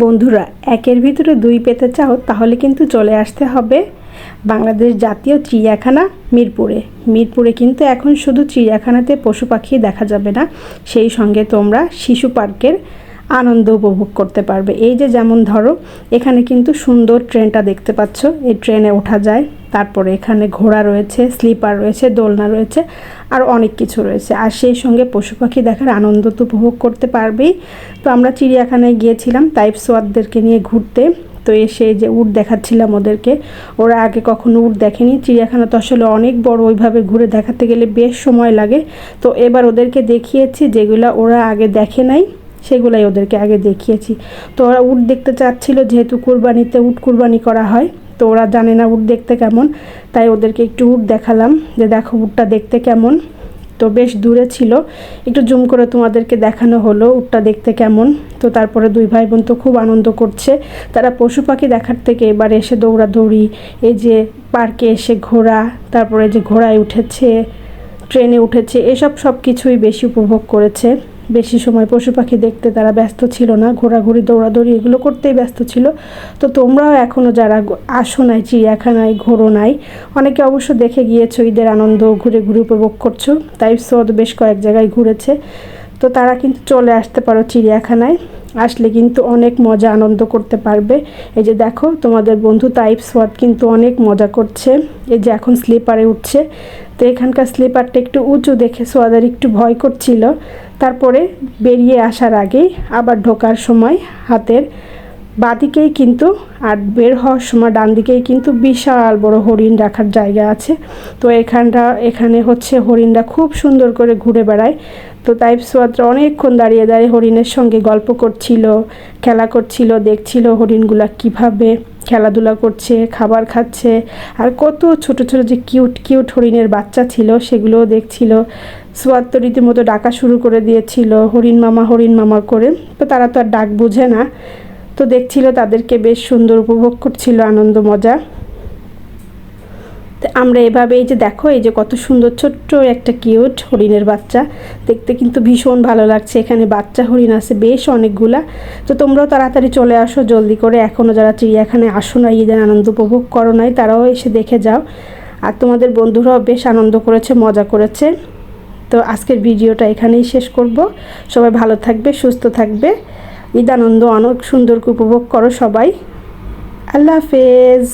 বন্ধুরা, একের ভিতরে দুই পেতে চাও, তাহলে কিন্তু চলে আসতে হবে বাংলাদেশ জাতীয় চিড়িয়াখানা মিরপুরে। মিরপুরে কিন্তু এখন শুধু চিড়িয়াখানাতে পশু পাখি দেখা যাবে না, সেই সঙ্গে তোমরা শিশু পার্কের আনন্দ উপভোগ করতে পারবে। এই যে যেমন ধরো, এখানে কিন্তু সুন্দর ট্রেনটা দেখতে পাচ্ছ। এই ট্রেনে ওঠা যায়, তারপরে এখানে ঘোড়া রয়েছে, স্লিপার রয়েছে, দোলনা রয়েছে, আর অনেক কিছু রয়েছে। আর সেই সঙ্গে পশু পাখি দেখার আনন্দ তো উপভোগ করতে পারবেই। তো আমরা চিড়িয়াখানায় গিয়েছিলাম টাইপ সোয়াদদেরকে নিয়ে ঘুরতে। তো এসে যে উট দেখাচ্ছিলাম ওদেরকে, ওরা আগে কখনো উট দেখেনি। চিড়িয়াখানা তো আসলে অনেক বড়, ওইভাবে ঘুরে দেখাতে গেলে বেশ সময় লাগে। তো এবার ওদেরকে দেখিয়েছি যেগুলো ওরা আগে দেখে নাই। সেগুলাই ওদেরকে আগে দেখিয়েছি। তো ওরা উট দেখতে চাচ্ছিল যেহেতু কুরবানিতে উট কুরবানি করা হয়, তো ওরা জানে না উট দেখতে কেমন। তাই ওদেরকে একটু উট দেখালাম যে দেখো উটটা দেখতে কেমন। তো বেশ দূরে ছিল। একটু জুম করে তোমাদেরকে দেখানো হলো উটটা দেখতে কেমন। তো তারপরে দুই ভাই বোন তো খুব আনন্দ করছে। তারা পশু পাখি দেখার থেকে এবার এসে দৌড়াদৌড়ি, এই যে পার্কে এসে ঘোড়া তারপরে যে ঘোড়ায় উঠেছে, ট্রেনে উঠেছে, এসব সব কিছুই বেশি উপভোগ করেছে। বেশি সময় পশু পাখি দেখতে তারা ব্যস্ত ছিল না, ঘোরাঘুরি, দৌড়াদৌড়ি এগুলো করতেই ব্যস্ত ছিল। তো তোমরাও এখনও যারা আসো নাই চিড়িয়াখানায় ঘোরো নাই, অনেকে অবশ্য দেখে গিয়েছো, ঈদের আনন্দ, ঘুরে ঘুরে উপভোগ করছ। তাই সদ বেশ কয়েক জায়গায় ঘুরেছে। তো তারা কিন্তু চলে আসতে পারো চিড়িয়াখানায়। আসলে কিন্তু অনেক মজা আনন্দ করতে পারবে। এই যে দেখো, তোমাদের বন্ধু তাইপ সোয়াদ কিন্তু অনেক মজা করছে। এই যে এখন স্লিপারে উঠছে। তো এখানকার স্লিপারটা একটু উঁচু দেখে সোয়াদার একটু ভয় করছিল। তারপরে বেরিয়ে আসার আগেই আবার ঢোকার সময় হাতের বাদিকেই কিন্তু আর বের হওয়ার সময় ডান দিকেই কিন্তু বিশাল বড় হরিণ রাখার জায়গা আছে। তো এখানটা, এখানে হচ্ছে হরিণরা খুব সুন্দর করে ঘুরে বেড়ায়। তো তাই সোয়াদরা অনেকক্ষণ দাঁড়িয়ে দাঁড়িয়ে হরিণের সঙ্গে গল্প করছিল, খেলা করছিল, দেখছিল হরিণগুলা কীভাবে খেলাধুলা করছে, খাবার খাচ্ছে, আর কত ছোট ছোট যে কিউট কিউট হরিণের বাচ্চা ছিল সেগুলোও দেখছিল। সোয়াদ তো রীতিমতো ডাকা শুরু করে দিয়েছিল, হরিণ মামা হরিণ মামা করে। তো তারা তো আর ডাক বুঝে না। দেখছিল, তাদেরকে বেশ সুন্দর উপভোগ করছিল, আনন্দ, মজা। আমরা এভাবে এই যে দেখো, এই যে কত সুন্দর ছোট্ট একটা কিউট হরিণের বাচ্চা। দেখতে কিন্তু ভীষণ ভালো লাগছে, এখানে বাচ্চা হরিণ আছে বেশ অনেকগুলা। তো তোমরাও তাড়াতাড়ি চলে আসো, জলদি করে। এখনও যারা চিড়িয়াখানায় আসো না ঈদের আনন্দ উপভোগ করো নাই, তারাও এসে দেখে যাও। আর তোমাদের বন্ধুরাও বেশ আনন্দ করেছে, মজা করেছে। তো আজকের ভিডিওটা এখানেই শেষ করব। সবাই ভালো থাকবে, সুস্থ থাকবে। ঈদ আনন্দ অনেক সুন্দরকে উপভোগ করো সবাই। আল্লাহ হাফেজ।